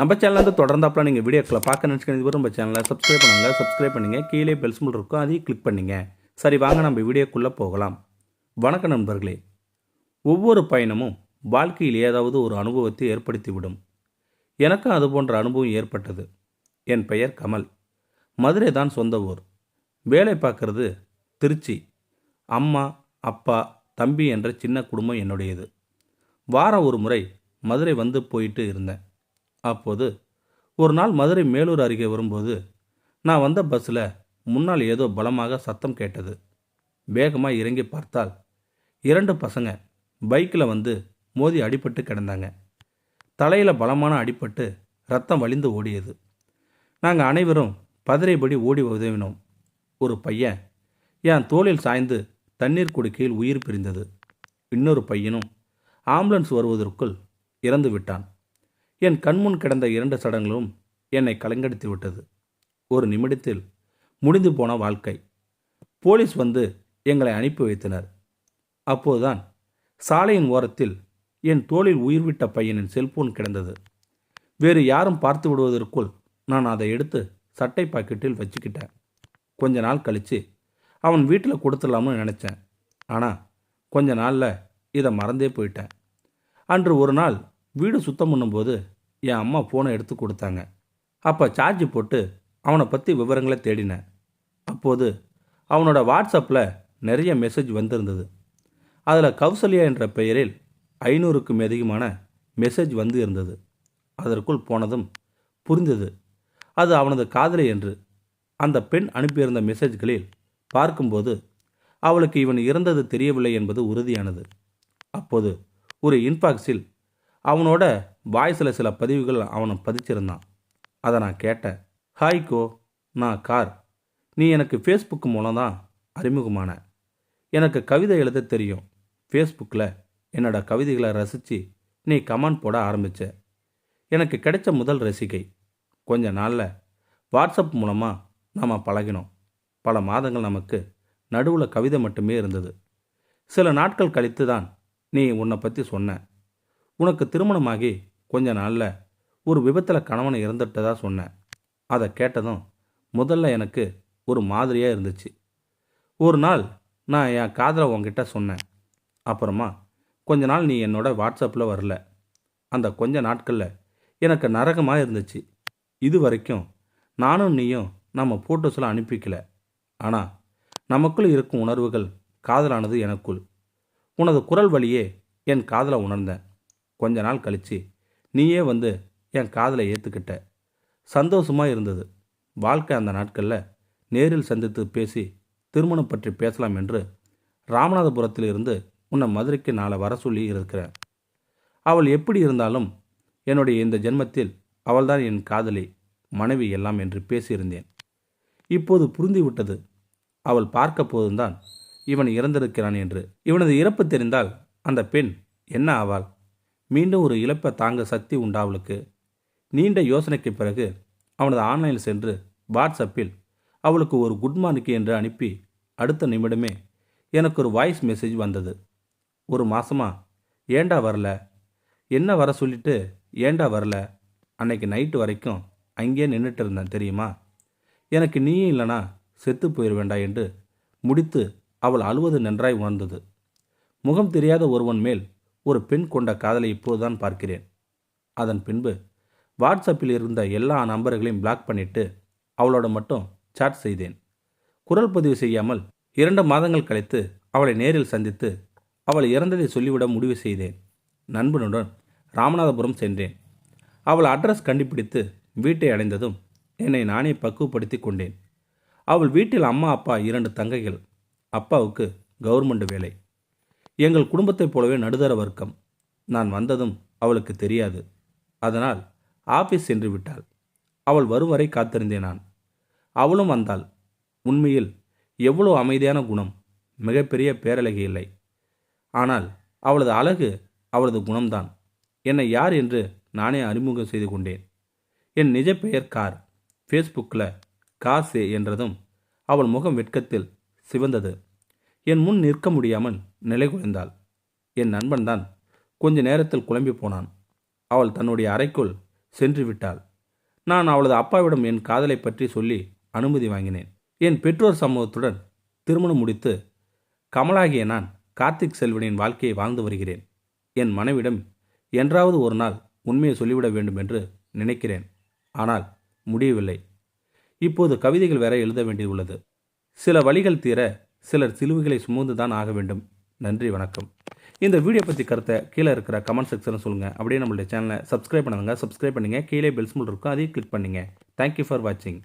நம்ம சேனலில் வந்து தொடர்ந்தாப்பில் நீங்கள் வீடியோக்களை பார்க்க நினச்சிக்கிறது நம்ம சேனலை சப்ஸ்கிரைப் பண்ணுங்கள் சப்ஸ்கிரைப் பண்ணுங்கள் கீழே பெல் சிம்பிள் இருக்கும். அதையும் கிளிக் பண்ணுங்க. சரி வாங்க நம்ம வீடியோக்குள்ளே போகலாம். வணக்கம் நண்பர்களே. ஒவ்வொரு பயணமும் வாழ்க்கையில் ஏதாவது ஒரு அனுபவத்தை ஏற்படுத்திவிடும் எனக்கும் அது போன்ற அனுபவம் ஏற்பட்டது. என் பெயர் கமல். மதுரை தான் சொந்த ஊர். வேலை பார்க்கறது திருச்சி. அம்மா அப்பா தம்பி என்ற சின்ன குடும்பம் என்னுடையது. வாரம் ஒரு முறை மதுரை வந்து போயிட்டு இருந்தேன். அப்போது ஒரு நாள் மதுரை மேலூர் அருகே வரும்போது நான் வந்த பஸ்ஸில் முன்னால் ஏதோ பலமாக சத்தம் கேட்டது. வேகமாக இறங்கி பார்த்தால் இரண்டு பசங்க பைக்கில் வந்து மோதி அடிபட்டு கிடந்தாங்க. தலையில் பலமான அடிபட்டு ரத்தம் வழிந்து ஓடியது. நாங்கள் அனைவரும் பதறைபடி ஓடி உதவினோம். ஒரு பையன் என் தோளில் சாய்ந்து தண்ணீர் குடிக்கையில் உயிர் பிரிந்தது. இன்னொரு பையனும் ஆம்புலன்ஸ் வருவதற்குள் இறந்து விட்டான். என் கண்முன் கிடந்த இரண்டு சடங்களும் என்னை கலங்கடித்து விட்டது. ஒரு நிமிடத்தில் முடிந்து போன வாழ்க்கை. போலீஸ் வந்து எங்களை அனுப்பி வைத்தனர். அப்போதுதான் சாலையின் ஓரத்தில் என் தோளில் உயிர்விட்ட பையனின் செல்போன் கிடந்தது. வேறு யாரும் பார்த்து விடுவதற்குள் நான் அதை எடுத்து சட்டை பாக்கெட்டில் வச்சுக்கிட்டேன். கொஞ்ச நாள் கழித்து அவன் வீட்டில் கொடுத்துடலாம்னு நினச்சேன். ஆனால் கொஞ்ச நாளில் இதை மறந்தே போயிட்டேன். அன்று ஒரு நாள் வீடு சுத்தம் பண்ணும்போது என் அம்மா ஃபோனை எடுத்து கொடுத்தாங்க. அப்போ சார்ஜ் போட்டு அவனை பற்றி விவரங்களை தேடினேன் அப்போது அவனோட வாட்ஸ்அப்பில் நிறைய மெசேஜ் வந்திருந்தது. அதில் கௌசல்யா என்ற பெயரில் ஐநூறுக்கும் அதிகமான மெசேஜ் வந்து இருந்தது. அதற்குள் போனதும் புரிந்தது. அது அவனது காதலி என்று அந்த பெண் அனுப்பியிருந்த மெசேஜ்களில் பார்க்கும்போது அவளுக்கு இவன் இறந்தது தெரியவில்லை என்பது உறுதியானது. அப்போது ஒரு இன்பாக்ஸில் அவனோட வாய்ஸில் சில பதிவுகள் அவனை பதிச்சிருந்தான். அதை நான் கேட்டேன். ஹாய்கோ நான் கார். நீ எனக்கு ஃபேஸ்புக் மூலம் தான் அறிமுகமான. எனக்கு கவிதை எழுத தெரியும். ஃபேஸ்புக்கில் என்னோட கவிதைகளை ரசித்து நீ கமெண்ட் போட ஆரம்பித்த எனக்கு கிடைச்ச முதல் ரசிகை. கொஞ்ச நாளில் வாட்ஸ்அப் மூலமாக நாம் பழகினோம். பல மாதங்கள் நமக்கு நடுவில் கவிதை மட்டுமே இருந்தது. சில நாட்கள் கழித்து தான் நீ உன்னை பற்றி சொன்ன. உனக்கு திருமணமாகி கொஞ்ச நாளில் ஒரு விபத்தில் கணவனை இறந்துட்டதா சொன்னேன் அதை கேட்டதும் முதல்ல எனக்கு ஒரு மாதிரியாக இருந்துச்சு. ஒரு நாள் நான் என் காதலை உங்ககிட்ட சொன்னேன். அப்புறமா கொஞ்ச நாள் நீ என்னோட வாட்ஸ்அப்பில் வரல. அந்த கொஞ்ச நாட்களில் எனக்கு நரகமாக இருந்துச்சு. இது வரைக்கும் நானும் நீயும் நம்ம ஃபோட்டோஸ்லாம் அனுப்பிக்கல. ஆனால் நமக்குள் இருக்கும் உணர்வுகள் காதலானது எனக்குள். உனது குரல் வழியே என் காதலை உணர்ந்தேன். கொஞ்ச நாள் கழித்து நீயே வந்து என் காதலை ஏற்றுக்கிட்ட சந்தோஷமாக இருந்தது. வாழ்க்கை அந்த நாட்களில் நேரில் சந்தித்து பேசி திருமணம் பற்றி பேசலாம் என்று ராமநாதபுரத்தில் இருந்து உன்னை மதுரைக்கு நாளை வர சொல்லி இருக்கிறேன். அவள் எப்படி இருந்தாலும் என்னுடைய இந்த ஜென்மத்தில் அவள்தான் என் காதலி மனைவி எல்லாம் என்று பேசியிருந்தேன். இப்போது புரிந்துவிட்டது. அவள் பார்க்க போதுதான் இவன் இறந்திருக்கிறான் என்று. இவனது இறப்பு தெரிந்தால் அந்த பெண் என்ன ஆவாள்? மீண்டும் ஒரு இழப்பை தாங்க சக்தி உண்டா அவளுக்கு. நீண்ட யோசனைக்கு பிறகு அவனது ஆன்லைனில் சென்று வாட்ஸ்அப்பில் அவளுக்கு ஒரு குட் மார்னிங் என்று அனுப்பி அடுத்த நிமிடமே எனக்கு ஒரு வாய்ஸ் மெசேஜ் வந்தது. ஒரு மாசமா ஏண்டா வரல? என்ன வர சொல்லிட்டு ஏண்டா வரல? அன்னைக்கு நைட்டு வரைக்கும் அங்கேயே நின்றுட்டு இருந்தேன் தெரியுமா? எனக்கு நீயும் இல்லைனா செத்து போயிடுவேண்டா என்று முடித்து அவள் அழுவது நன்றாய் உணர்ந்தது. முகம் தெரியாத ஒருவன் மேல் ஒரு பெண் கொண்ட காதலை இப்போதுதான் பார்க்கிறேன். அதன் பின்பு வாட்ஸ்அப்பில் இருந்த எல்லா நம்பர்களையும் பிளாக் பண்ணிட்டு அவளோட மட்டும் சாட் செய்தேன். குரல் பதிவு செய்யாமல் இரண்டு மாதங்கள் கழித்து அவளை நேரில் சந்தித்து அவள் இறந்ததை சொல்லிவிட முடிவு செய்தேன். நண்பனுடன் ராமநாதபுரம் சென்றேன். அவள் அட்ரஸ் கண்டுபிடித்து வீட்டை அடைந்ததும் என்னை நானே பக்குவப்படுத்தி கொண்டேன். அவள் வீட்டில் அம்மா அப்பா இரண்டு தங்கைகள். அப்பாவுக்கு கவர்மெண்ட் வேலை. எங்கள் குடும்பத்தைப் போலவே நடுதர வர்க்கம். நான் வந்ததும் அவளுக்கு தெரியாது. அதனால் ஆபீஸ் சென்று விட்டாள். அவள் வரும் வரை காத்திருந்தேன் நான். அவளும் வந்தாள். உண்மையில் எவ்வளோ அமைதியான குணம். மிகப்பெரிய பேரழகி இல்லை. ஆனால் அவளது அழகு அவளது குணம்தான். என்னை யார் என்று நானே அறிமுகம் செய்து கொண்டேன். என் நிஜ பெயர் கார். ஃபேஸ்புக்கில் காசே என்றதும் அவள் முகம் வெட்கத்தில் சிவந்தது. என் முன் நிற்க முடியாமல் நிலை குலைந்தாள். என் நண்பன்தான் கொஞ்ச நேரத்தில் குழம்பி போனான். அவள் தன்னுடைய அறைக்குள் சென்று விட்டாள். நான் அவளது அப்பாவிடம் என் காதலை பற்றி சொல்லி அனுமதி வாங்கினேன். என் பெற்றோர் சமூகத்துடன் திருமணம் முடித்து கமலாகிய நான் கார்த்திக் செல்வனின் வாழ்க்கையை வாழ்ந்து வருகிறேன். என் மனைவிடம் என்றாவது ஒரு நாள் உண்மையை சொல்லிவிட வேண்டும் என்று நினைக்கிறேன். ஆனால் முடியவில்லை. இப்போது கவிதைகள் வேற எழுத வேண்டியுள்ளது. சில வழிகள் தீர சிலர் சிலுவைகளை சுமந்து தான் ஆக வேண்டும். நன்றி வணக்கம். இந்த வீடியோ பற்றி கருத்தை கீழே இருக்கிற கமெண்ட் செக்ஷனில் சொல்லுங்கள் அப்படியே நம்மளுடைய சேனலை சப்ஸ்கிரைப் பண்ணுங்க சப்ஸ்கிரைப் பண்ணுங்கள் கீழே பெல்ஸ் மூல் இருக்கும் அதையும் கிளிக் பண்ணுங்கள் தேங்க்யூ ஃபார் வாட்சிங்